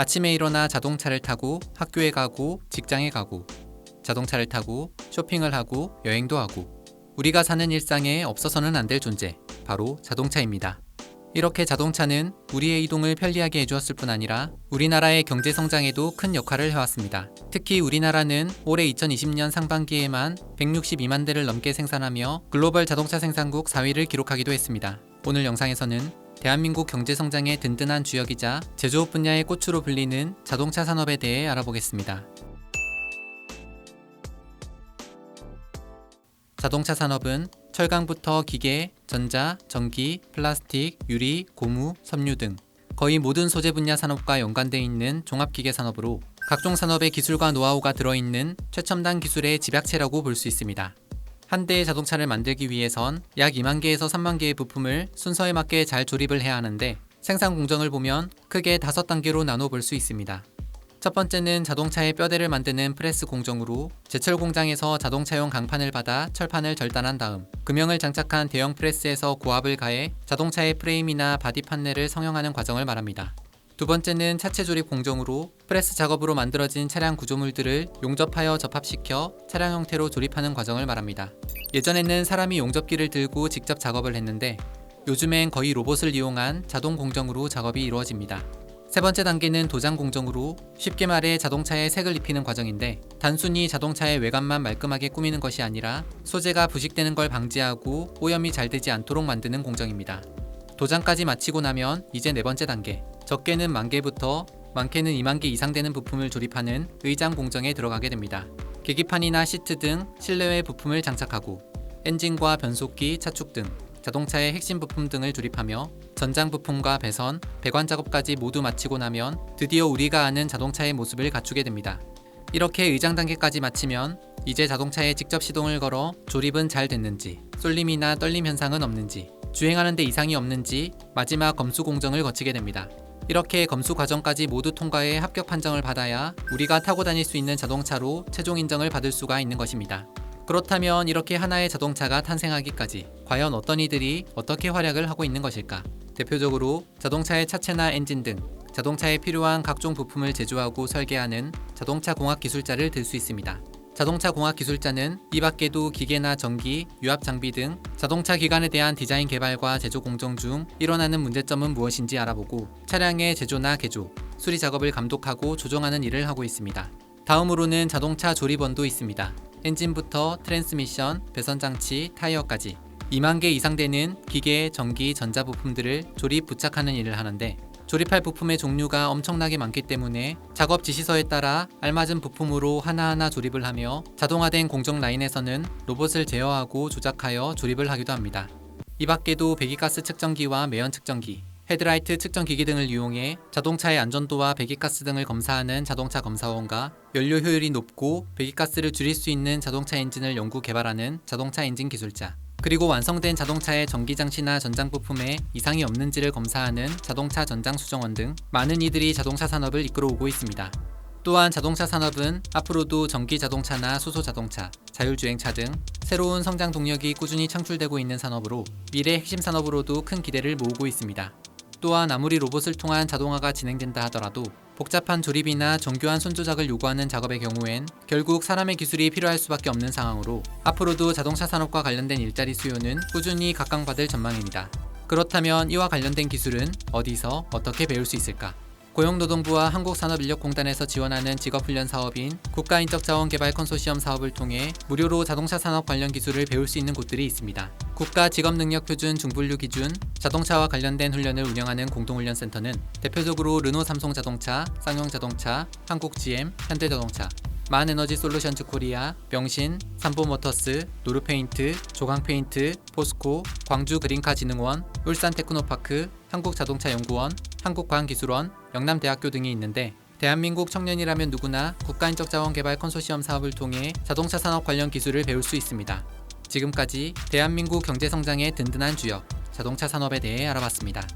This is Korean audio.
아침에 일어나 자동차를 타고 학교에 가고 직장에 가고 자동차를 타고 쇼핑을 하고 여행도 하고 우리가 사는 일상에 없어서는 안 될 존재 바로 자동차입니다. 이렇게 자동차는 우리의 이동을 편리하게 해주었을 뿐 아니라 우리나라의 경제 성장에도 큰 역할을 해왔습니다. 특히 우리나라는 올해 2020년 상반기에만 162만 대를 넘게 생산하며 글로벌 자동차 생산국 4위를 기록하기도 했습니다. 오늘 영상에서는 대한민국 경제 성장의 든든한 주역이자 제조업 분야의 꽃으로 불리는 자동차 산업에 대해 알아보겠습니다. 자동차 산업은 철강부터 기계, 전자, 전기, 플라스틱, 유리, 고무, 섬유 등 거의 모든 소재 분야 산업과 연관되어 있는 종합기계 산업으로 각종 산업의 기술과 노하우가 들어있는 최첨단 기술의 집약체라고 볼 수 있습니다. 한 대의 자동차를 만들기 위해선 약 2만 개에서 3만 개의 부품을 순서에 맞게 잘 조립을 해야 하는데 생산 공정을 보면 크게 다섯 단계로 나눠 볼 수 있습니다. 첫 번째는 자동차의 뼈대를 만드는 프레스 공정으로 제철 공장에서 자동차용 강판을 받아 철판을 절단한 다음 금형을 장착한 대형 프레스에서 고압을 가해 자동차의 프레임이나 바디 판넬을 성형하는 과정을 말합니다. 두 번째는 차체 조립 공정으로 프레스 작업으로 만들어진 차량 구조물들을 용접하여 접합시켜 차량 형태로 조립하는 과정을 말합니다. 예전에는 사람이 용접기를 들고 직접 작업을 했는데 요즘엔 거의 로봇을 이용한 자동 공정으로 작업이 이루어집니다. 세 번째 단계는 도장 공정으로 쉽게 말해 자동차에 색을 입히는 과정인데 단순히 자동차의 외관만 말끔하게 꾸미는 것이 아니라 소재가 부식되는 걸 방지하고 오염이 잘 되지 않도록 만드는 공정입니다. 도장까지 마치고 나면 이제 네 번째 단계 적게는 만 개부터 많게는 2만 개 이상 되는 부품을 조립하는 의장 공정에 들어가게 됩니다. 계기판이나 시트 등 실내외 부품을 장착하고 엔진과 변속기, 차축 등 자동차의 핵심 부품 등을 조립하며 전장 부품과 배선, 배관 작업까지 모두 마치고 나면 드디어 우리가 아는 자동차의 모습을 갖추게 됩니다. 이렇게 의장 단계까지 마치면 이제 자동차에 직접 시동을 걸어 조립은 잘 됐는지, 쏠림이나 떨림 현상은 없는지, 주행하는데 이상이 없는지 마지막 검수 공정을 거치게 됩니다. 이렇게 검수 과정까지 모두 통과해 합격 판정을 받아야 우리가 타고 다닐 수 있는 자동차로 최종 인정을 받을 수가 있는 것입니다. 그렇다면 이렇게 하나의 자동차가 탄생하기까지 과연 어떤 이들이 어떻게 활약을 하고 있는 것일까? 대표적으로 자동차의 차체나 엔진 등 자동차에 필요한 각종 부품을 제조하고 설계하는 자동차 공학 기술자를 들 수 있습니다. 자동차 공학 기술자는 이 밖에도 기계나 전기, 유압 장비 등 자동차 기관에 대한 디자인 개발과 제조 공정 중 일어나는 문제점은 무엇인지 알아보고 차량의 제조나 개조, 수리 작업을 감독하고 조정하는 일을 하고 있습니다. 다음으로는 자동차 조립원도 있습니다. 엔진부터 트랜스미션, 배선 장치, 타이어까지 2만 개 이상 되는 기계, 전기, 전자 부품들을 조립 부착하는 일을 하는데 조립할 부품의 종류가 엄청나게 많기 때문에 작업 지시서에 따라 알맞은 부품으로 하나하나 조립을 하며 자동화된 공정 라인에서는 로봇을 제어하고 조작하여 조립을 하기도 합니다. 이 밖에도 배기가스 측정기와 매연 측정기, 헤드라이트 측정 기기 등을 이용해 자동차의 안전도와 배기가스 등을 검사하는 자동차 검사원과 연료 효율이 높고 배기가스를 줄일 수 있는 자동차 엔진을 연구 개발하는 자동차 엔진 기술자, 그리고 완성된 자동차의 전기 장치나 전장 부품에 이상이 없는지를 검사하는 자동차 전장 수정원 등 많은 이들이 자동차 산업을 이끌어오고 있습니다. 또한 자동차 산업은 앞으로도 전기 자동차나 수소 자동차, 자율주행차 등 새로운 성장 동력이 꾸준히 창출되고 있는 산업으로 미래 핵심 산업으로도 큰 기대를 모으고 있습니다. 또한 아무리 로봇을 통한 자동화가 진행된다 하더라도 복잡한 조립이나 정교한 손조작을 요구하는 작업의 경우엔 결국 사람의 기술이 필요할 수밖에 없는 상황으로 앞으로도 자동차 산업과 관련된 일자리 수요는 꾸준히 각광받을 전망입니다. 그렇다면 이와 관련된 기술은 어디서 어떻게 배울 수 있을까? 고용노동부와 한국산업인력공단에서 지원하는 직업훈련 사업인 국가인적자원개발 컨소시엄 사업을 통해 무료로 자동차 산업 관련 기술을 배울 수 있는 곳들이 있습니다. 국가 직업능력표준 중분류 기준 자동차와 관련된 훈련을 운영하는 공동훈련센터는 대표적으로 르노 삼성 자동차, 쌍용 자동차, 한국GM, 현대자동차, 만에너지 솔루션즈 코리아, 명신, 삼보모터스, 노르페인트, 조강페인트, 포스코, 광주 그린카 진흥원, 울산 테크노파크, 한국자동차연구원, 한국과학기술원, 영남대학교 등이 있는데 대한민국 청년이라면 누구나 국가인적 자원 개발 컨소시엄 사업을 통해 자동차 산업 관련 기술을 배울 수 있습니다. 지금까지 대한민국 경제성장의 든든한 주역, 자동차 산업에 대해 알아봤습니다.